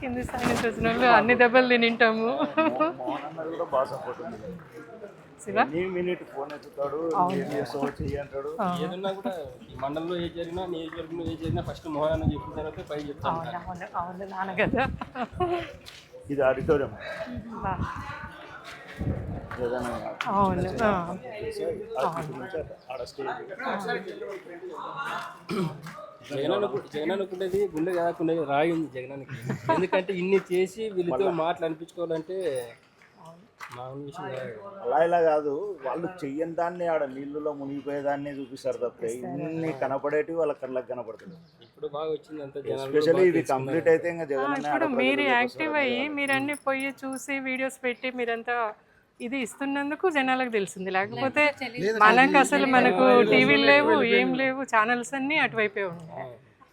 కింది స్థాయి నుంచి వచ్చిన వాళ్ళు అన్ని దెబ్బలు తినింటాము. మినిట్ ఫోన్ ఎత్తుతాడు ఏదన్నా కూడా ఈ మండలంలో ఏ జరిగినా నియోజకవర్గంలో ఏ జరిగినా ఫస్ట్ మోహన్ అన్న చెప్పిన తర్వాత పై చెప్తాను నాన్న కదా ఇది ఆడిటోరియం. అవును ఆడ స్టేజ్ జగన్ జగన్ అనుకునేది గుండె కాకుండా రాయి ఉంది జగనానికి ఎందుకంటే ఇన్ని చేసి వీళ్ళతో మాటలు అనిపించుకోవాలంటే. అలా ఇలా కాదు. వాళ్ళు చెయ్యని దాన్ని ఆడ నీళ్ళలో మునిగిపోయేదాన్ని చూపిస్తారు తప్ప ఇన్ని కనపడేటివి వాళ్ళ కళ్ళకి కనపడుతుంది ఇప్పుడు బాగా వచ్చింది అంత ఎస్పెషల్లీ ఇది కంప్లీట్ అయితే ఇంకా జగన్ ఇప్పుడు మీరు యాక్టివ్ అయ్యి మీరన్నీ పోయి చూసి వీడియోస్ పెట్టి మీరంతా ఇది ఇస్తున్నందుకు జనాలకు తెలిసింది. లేకపోతే మనకు అసలు మనకు టీవీలు లేవు ఏం లేవు ఛానల్స్ అన్నీ అటువైపే ఉన్నాయి.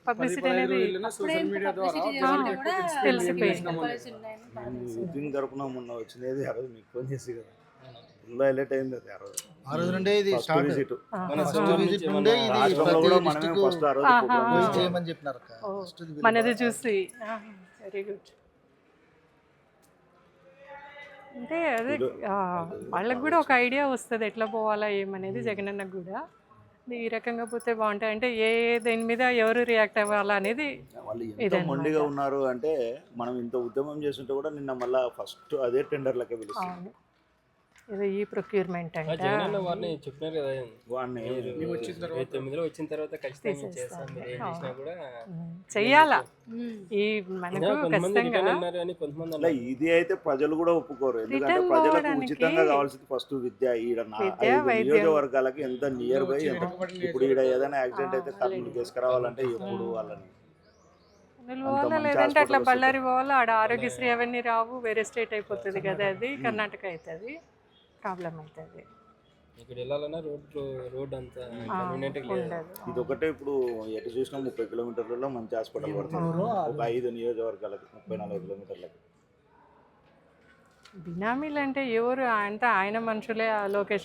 పబ్లిసిటీ అనేది తెలిసిపోయింది దీని తరపున మొన్న వచ్చినది ఆ రోజు మీకు ఫోన్ చేసి కదా. ఫుల్ హైలైట్ అయింది అది ఆ రోజు. ఆ రోజు నుండే ఇది ఫస్ట్ స్టార్ట్ విజిట్ మన ఫస్ట్ జిల్లా విజిట్ నుంచి నుండే మన ఇది రాష్ట్రంలో ప్రతి కూడా మనమే ఫస్ట్ ఆ రోజు. చేయమని చెప్పినారు మనది చూసి. వెరీ గుడ్ అంటే అదే వాళ్ళకి కూడా ఒక ఐడియా వస్తుంది ఎట్లా పోవాలా ఏమనేది జగనన్నకు కూడా. ఈ రకంగా పోతే బాగుంటాయి. అంటే ఏ దేని మీద ఎవరు రియాక్ట్ అవ్వాలా అనేది మొండిగా ఉన్నారు అంటే మనం ఇంత ఉద్యమం చేస్తుంటే కూడా నిన్న మళ్ళా ఫస్ట్ అదే టెండర్లకే పిలుస్తాం ఈ ప్రొక్యూర్మెంట్ అంట. జగన్ వారిని చెప్పినారు కదా వాడిని ఇరవై తొమ్మిదిలో వచ్చిన తర్వాత ఖచ్చితంగా చేస్తాం మీరు ఏం చేసినా కూడా చెయ్యాలా? ఈ మనకు కొంతమంది ఖచ్చితంగా కానీ కొంతమంది ఇది అయితే ప్రజలు కూడా ఒప్పుకోరు. ఎందుకంటే ప్రజలకు ఉచితంగా కావాల్సింది ఫస్ట్ విద్య. ఈడ. నియోజకవర్గాలకి ఎంత నియర్ బై ఎంత ఇప్పుడు ఈడ ఏదైనా యాక్సిడెంట్ అయితే కర్నూలు తీసుకురావాలంటే ఎప్పుడు వాళ్ళని పోవాలా? లేదంటే అట్లా బళ్ళారి పోవాలా? ఆడ ఆరోగ్యశ్రీ అవన్నీ రావు. వేరే స్టేట్ అయిపోతుంది కదా అది. కర్ణాటక అవుతుంది. ప్రాబ్లం అవుతుంది ఇక్కడ వెళ్ళాలన్నా రోడ్ రోడ్ అంతా కన్వీనియంట్ లేదు. ఇది ఒకటే ఇప్పుడు ఎటు చూసినా ముప్పై కిలోమీటర్లలో మంచి హాస్పిటల్ పడుతుంది. ఒక ఐదు నియోజకవర్గాలకి ముప్పై నాలుగు కిలోమీటర్లకి. బినామీలు అంటే ఎవరు అంటే ఆయన మనుషులే ఆ లోకేష్